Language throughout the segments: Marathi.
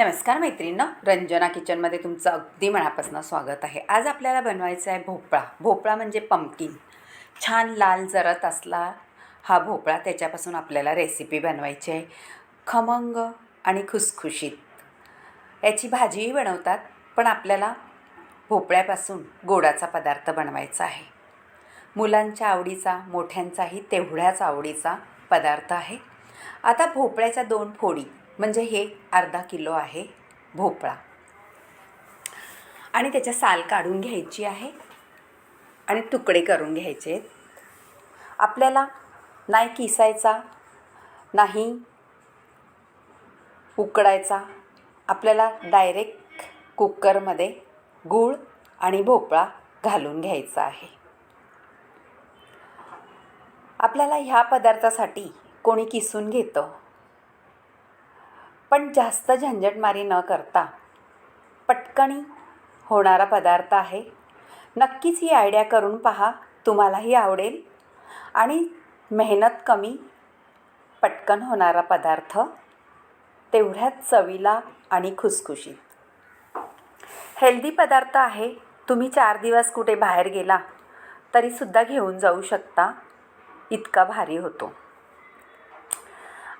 नमस्कार मैत्रिणींनो रंजना किचनमध्ये तुमचं अगदी मनापासून स्वागत आहे. आज आपल्याला बनवायचं आहे भोपळा. भोपळा म्हणजे पंपकिन छान लाल जरत असला हा भोपळा त्याच्यापासून आपल्याला रेसिपी बनवायची आहे. खमंग आणि खुसखुशीत. याची भाजीही बनवतात पण आपल्याला भोपळ्यापासून गोडाचा पदार्थ बनवायचा आहे. मुलांच्या आवडीचा मोठ्यांचाही तेवढ्याच आवडीचा पदार्थ आहे. आता भोपळ्याच्या दोन फोडी. म्हणजे हे अर्धा किलो आहे भोपळा. आणि त्याच्या साल काढून घ्यायची आहे आणि तुकडे करून घ्यायचे. आहेत आपल्याला नाही किसायचा नाही उकडायचा आपल्याला डायरेक्ट कुकरमध्ये गूळ आणि भोपळा घालून घ्यायचा आहे. आपल्याला ह्या पदार्थासाठी कोणी किसून घेतं? पण जास्त झंझटमारी न करता पटकनी होणारा पदार्थ आहे. नक्कीच ही आयडिया करून पहा तुम्हालाही आवडेल. आणि मेहनत कमी पटकन होणारा पदार्थ तेवढ्याच चवीला आणि खुसखुशीत. हेल्दी पदार्थ आहे. तुम्ही चार दिवस कुठे बाहेर गेला तरीसुद्धा घेऊन जाऊ शकता. इतका भारी होतो.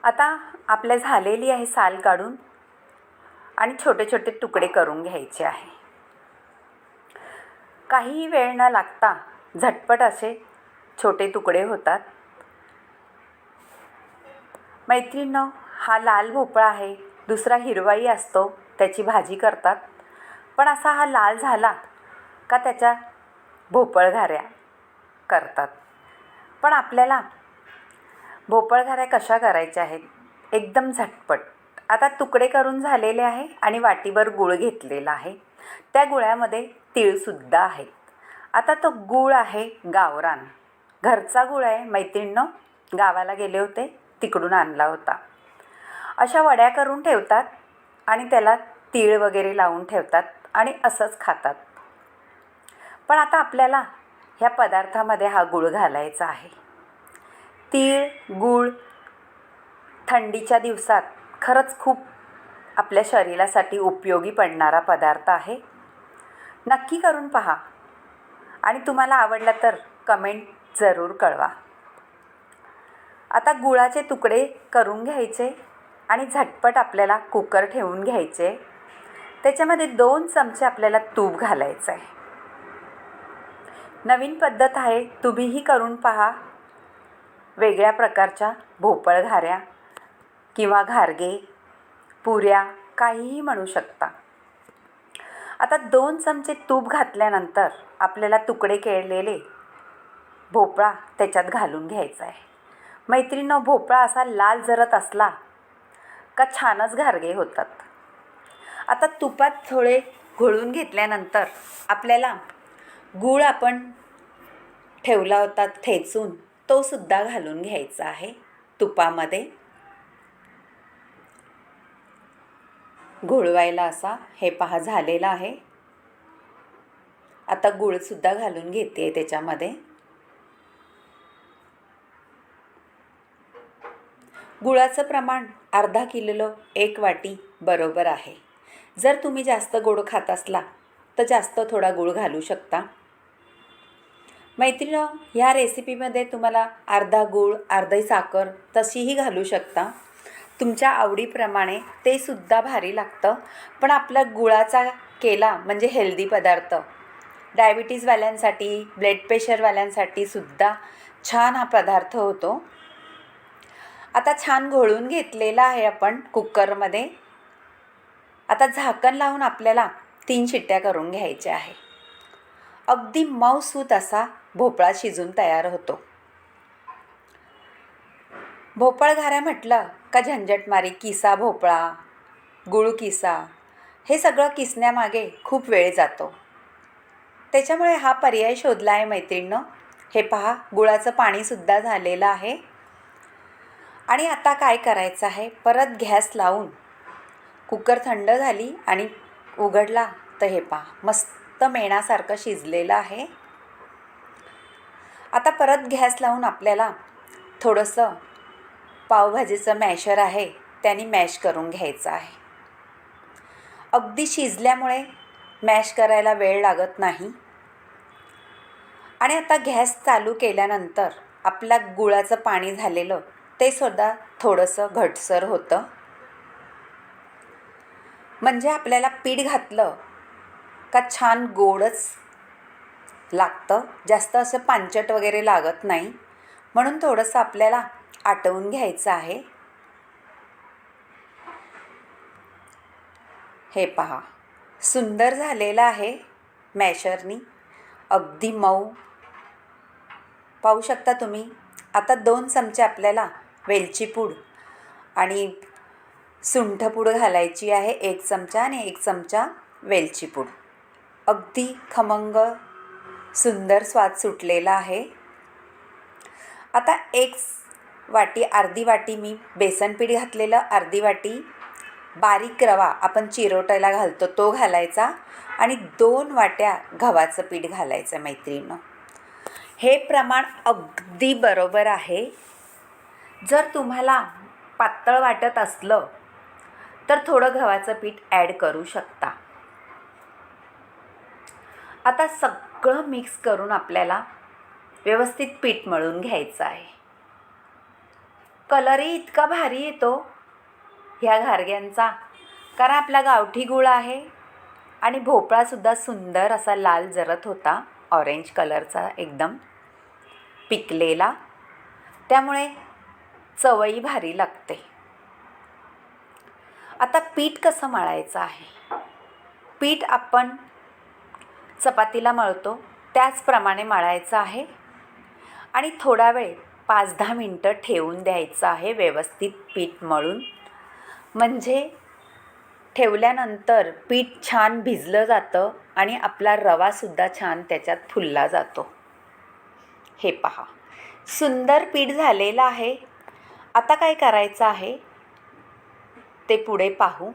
आता आपल्या झालेली आहे साल काढून आणि छोटे छोटे तुकडे करून घ्यायचे आहे. काहीही वेळ न लागता झटपट असे छोटे तुकडे होतात. मैत्रिणींनो हा लाल भोपळा आहे दुसरा हिरवाई असतो त्याची भाजी करतात. पण असा हा लाल झाला का त्याच्या भोपळघाऱ्या करतात. पण आपल्याला भोपळघाऱ्या कशा करायच्या आहेत? एकदम झटपट. आता तुकडे करून झालेले आहे आणि वाटीभर गूळ घेतलेला आहे. त्या गुळ्यामध्ये तिळसुद्धा आहेत आता तो गूळ आहे गावरान. घरचा गूळ आहे मैत्रिणीनं. गावाला गेले होते तिकडून आणला होता. अशा वड्या करून ठेवतात आणि त्याला तीळ वगैरे लावून ठेवतात आणि असंच खातात. पण आता आपल्याला ह्या पदार्थामध्ये हा गूळ घालायचा आहे. तीळ गूळ थंडीच्या दिवसात खरंच खूप आपल्या शरीरासाठी उपयोगी पडणारा पदार्थ आहे. नक्की करून पहा. आणि तुम्हाला आवडला तर कमेंट जरूर कळवा. आता गुळाचे तुकडे करून घ्यायचे आणि झटपट आपल्याला कुकर ठेवून घ्यायचे. त्याच्यामध्ये दोन चमचे आपल्याला तूप घालायचं आहे नवीन पद्धत आहे. तुम्हीही करून पहा. वेगळ्या प्रकारच्या भोपळ घाऱ्या किंवा घारगे पुऱ्या काहीही म्हणू शकता. आता दोन चमचे तूप घातल्यानंतर आपल्याला तुकडे केळलेले भोपळा त्याच्यात घालून घ्यायचा आहे. मैत्रिणं भोपळा असा लाल जरत असला का छानच घारगे होतात. आता तुपात थोडे घोळून घेतल्यानंतर आपल्याला गूळ आपण ठेवला होता ठेचून तो सुद्धा घालून घ्यायचा आहे तुपामध्ये. घोळवायला असा हे पहा झालेला आहे. आता गुळसुद्धा घालून घेते त्याच्यामध्ये. गुळाचं प्रमाण अर्धा किलो एक वाटी बरोबर आहे. जर तुम्ही जास्त गोड खात असला तर जास्त थोडा गूळ घालू शकता. मैत्रिणं ह्या रेसिपीमध्ये तुम्हाला अर्धा गूळ अर्धी साखर तशीही घालू शकता. तुमच्या आवडीप्रमाणे ते सुद्धा भारी लागतं पण आपला गुळाचा केला म्हणजे हेल्दी पदार्थ. डायबिटीजवाल्यांसाठी ब्लड प्रेशरवाल्यांसाठी सुद्धा छान हा पदार्थ होतो. आता छान घोळून घेतलेला आहे आपण कुकरमध्ये. आता झाकण लावून आपल्याला तीन शिट्ट्या करून घ्यायच्या आहे. अगदी मऊसूत असा भोपळा शिजून तयार होतो. भोपळ घाऱ्या म्हटलं का झंझटमारी किसा भोपळा गुळ किसा हे सगळं किसण्यामागे खूप वेळ जातो. त्याच्यामुळे हा पर्याय शोधला आहे मैत्रिणीनं. हे पहा गुळाचं पाणीसुद्धा झालेलं आहे. आणि आता काय करायचं आहे? परत गॅस लावून कुकर थंड झाली आणि उघडला तर हे पहा मस्त मेणासारखं शिजलेलं आहे. आता परत गॅस लावून आपल्याला थोडंसं पावभाजीचं मॅशर आहे त्याने मॅश करून घ्यायचं आहे. अगदी शिजल्यामुळे मॅश करायला वेळ लागत नाही. आणि आता गॅस चालू केल्यानंतर आपल्या गुळाचं पाणी झालेलं ते सुद्धा थोडंसं घटसर होतं. म्हणजे आपल्याला पीठ घातलं का छान गोडच लागतं. जास्त असं पांचट वगैरे लागत नाही. म्हणून थोडंसं आपल्याला आटवून घ्यायचं आहे. हे पहा. सुंदर झालेलं आहे मॅशरनी. अगदी मऊ. पाहू शकता तुम्ही. आता दोन चमचे आपल्याला वेलची पूड आणि सुंठपूड घालायची आहे. एक चमचा आणि एक चमचा वेलची पूड. अगदी खमंग सुंदर स्वाद सुटलेला आहे. आता एक वाटी अर्धी वाटी मी बेसन पीठ घातलेलं. अर्धी वाटी बारीक रवा आपण चिरोट्याला घालतो तो घालायचा आणि दोन वाट्या गव्हाचं पीठ घालायचं मैत्रिणीनं हे प्रमाण अगदी बरोबर आहे. जर तुम्हाला पातळ वाटत असलं तर थोडं गव्हाचं पीठ ॲड करू शकता. आता सग सगळं मिक्स करून आपल्याला व्यवस्थित पीठ मळून घ्यायचं आहे. कलरही इतका भारी येतो ह्या घारग्यांचा कारण आपला गावठी गुळ आहे आणि भोपळासुद्धा सुंदर असा लाल जरत होता ऑरेंज कलरचा एकदम पिकलेला. त्यामुळे चवही भारी लागते. आता पीठ कसं मळायचं आहे? पीठ आपण चपातीला मळतो त्याचप्रमाणे मळायचं आहे. आणि थोडा वेळ पाच दहा मिनटं ठेवून द्यायचं आहे व्यवस्थित पीठ मळून. म्हणजे ठेवल्यानंतर पीठ छान भिजलं जातं आणि आपला रवासुद्धा छान त्याच्यात फुलला जातो. हे पहा. सुंदर पीठ झालेलं आहे. आता काय करायचं आहे? ते पुढे पाहू.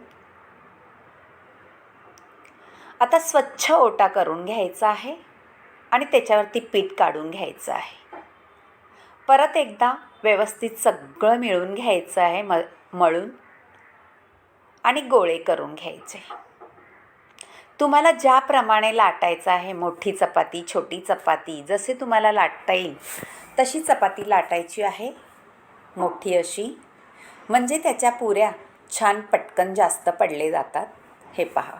आता स्वच्छ ओटा करून घ्यायचा आहे आणि त्याच्यावरती पीठ काढून घ्यायचं आहे. परत एकदा व्यवस्थित सगळं मिळून घ्यायचं आहे म मळून आणि गोळे करून घ्यायचे. तुम्हाला ज्याप्रमाणे लाटायचं आहे मोठी चपाती छोटी चपाती जसे तुम्हाला लाटता येईल तशी चपाती लाटायची आहे मोठी अशी. म्हणजे त्याच्या पुऱ्या छान पटकन जास्त पडले जातात. हे पहा.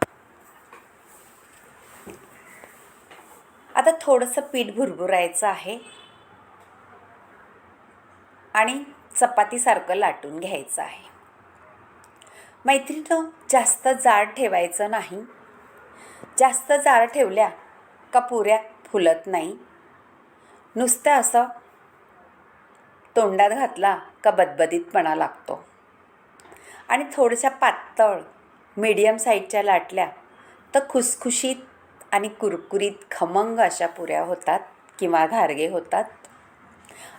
आता थोडंसं पीठ भुरभुरायचं आहे. आणि चपातीसारखं लाटून घ्यायचं आहे. मैत्रिणीनं जास्त जाड ठेवायचं नाही. जास्त जाड ठेवल्या का पुऱ्या फुलत नाही. नुसतं असं तोंडात घातला का बदबदीतपणा लागतो. आणि थोड्याशा पातळ मीडियम साईजच्या लाटल्या तर खुसखुशीत आणि कुरकुरीत खमंग अशा पुऱ्या होतात किंवा घारगे होतात.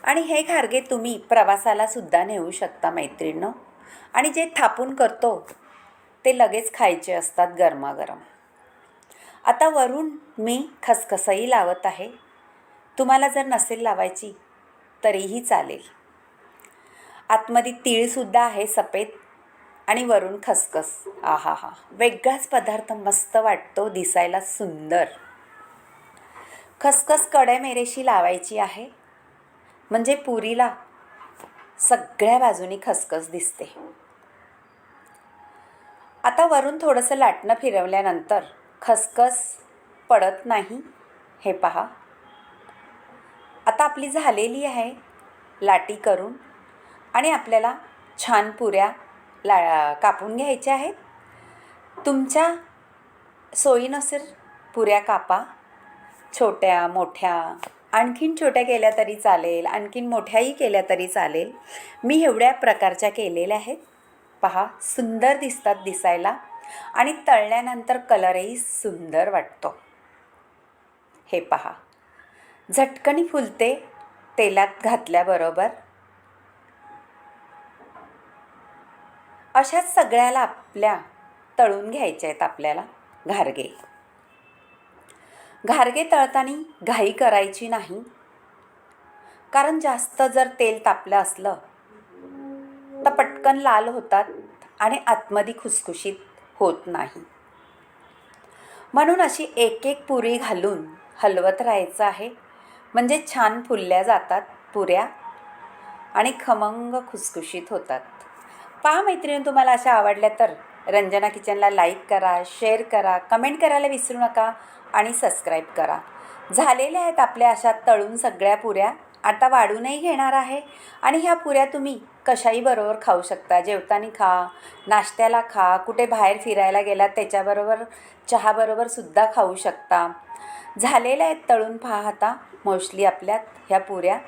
आणि हे घारगे तुम्ही प्रवासाला सुद्धा नेऊ शकता मैत्रिणीनं. आणि जे थापून करतो ते लगेच खायचे असतात गरमागरम. आता वरून मी खसखसही लावत आहे. तुम्हाला जर नसेल लावायची तरीही चालेल. आतमध्ये तीळसुद्धा आहे सफेद. आणि वरून खसखस. आहा हा वेगळाच पदार्थ मस्त वाटतो दिसायला सुंदर. खसखस कडेमेरेशी लावायची आहे. म्हणजे पुरीला सगळ्या बाजूनी खसखस दिसते. आता वरून थोडंसं लाटणं फिरवल्यानंतर खसखस पडत नाही. हे पहा. आता आपली झालेली आहे लाटी करून आणि आपल्याला छान पुऱ्या ला कापून घ्यायच्या आहेत. तुमच्या सोयीनुसार पुऱ्या कापा. छोट्या मोठ्या आणखीन छोट्या केल्या तरी चालेल आणखीन मोठ्याही केल्या तरी चालेल. मी एवढ्या प्रकारच्या केलेल्या आहेत. पहा सुंदर दिसतात दिसायला आणि तळल्यानंतर कलरही सुंदर वाटतो. हे पहा झटकणी फुलते तेलात घातल्याबरोबर अशाच सगळ्याला आपल्या तळून घ्यायच्या आहेत आपल्याला घारगे. घारगे तळताना घाई करायची नाही. कारण जास्त जर तेल तापलं असलं तर पटकन लाल होतात आणि आतमध्ये खुसखुशीत होत नाही. म्हणून अशी एक एक पुरी घालून हलवत राहायचं आहे. म्हणजे छान फुलल्या जातात पुऱ्या आणि खमंग खुसखुशीत होतात. पहा मैत्रिणी तुम्हाला अशा आवडल्या तर रंजना किचनला लाईक करा शेअर करा कमेंट करायला विसरू नका आणि सबस्क्राईब करा. झालेल्या आहेत आपल्या अशा तळून सगळ्या पुऱ्या. आता वाढूनही घेणार आहे आणि ह्या पुऱ्या तुम्ही कशाही बरोबर खाऊ शकता. जेवताना खा नाश्त्याला खा कुठे बाहेर फिरायला गेलात त्याच्याबरोबर चहाबरोबर सुद्धा खाऊ शकता. झालेल्या आहेत तळून पहा आता मोस्टली आपल्यात ह्या पुऱ्या.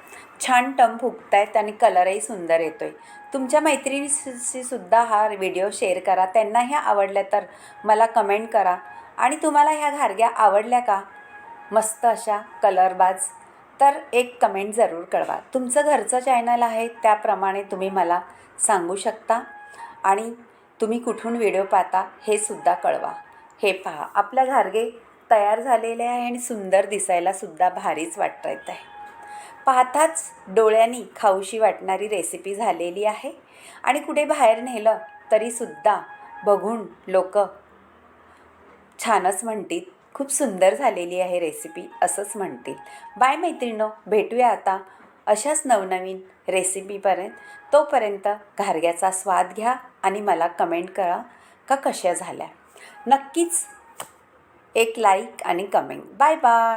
छान टम फुगत आहेत आणि कलरही सुंदर येतो आहे तुमच्या मैत्रिणीशी सुद्धा हा व्हिडिओ शेअर करा. त्यांना ह्या आवडल्या तर मला कमेंट करा. आणि तुम्हाला ह्या घारग्या आवडल्या का? मस्त अशा कलरबाज तर एक कमेंट जरूर कळवा. तुमचं घरचं चॅनल आहे त्याप्रमाणे तुम्ही मला सांगू शकता. आणि तुम्ही कुठून व्हिडिओ पाहता हे सुद्धा कळवा. हे पहा आपल्या घारगे तयार झालेले आहे आणि सुंदर दिसायला सुद्धा भारीच वाटत आहे. पाहताच डोळ्यांनी खाऊशी वाटणारी रेसिपी झालेली आहे. आणि कुठे बाहेर नेलं तरीसुद्धा बघून लोक छानच म्हणतील. खूप सुंदर झालेली आहे रेसिपी असंच म्हणतील. बाय मैत्रिणो भेटूया आता अशाच नवनवीन रेसिपीपर्यंत तोपर्यंत घारग्याचा स्वाद घ्या आणि मला कमेंट करा का कशा झाल्या. नक्कीच एक लाईक आणि कमेंट बाय बाय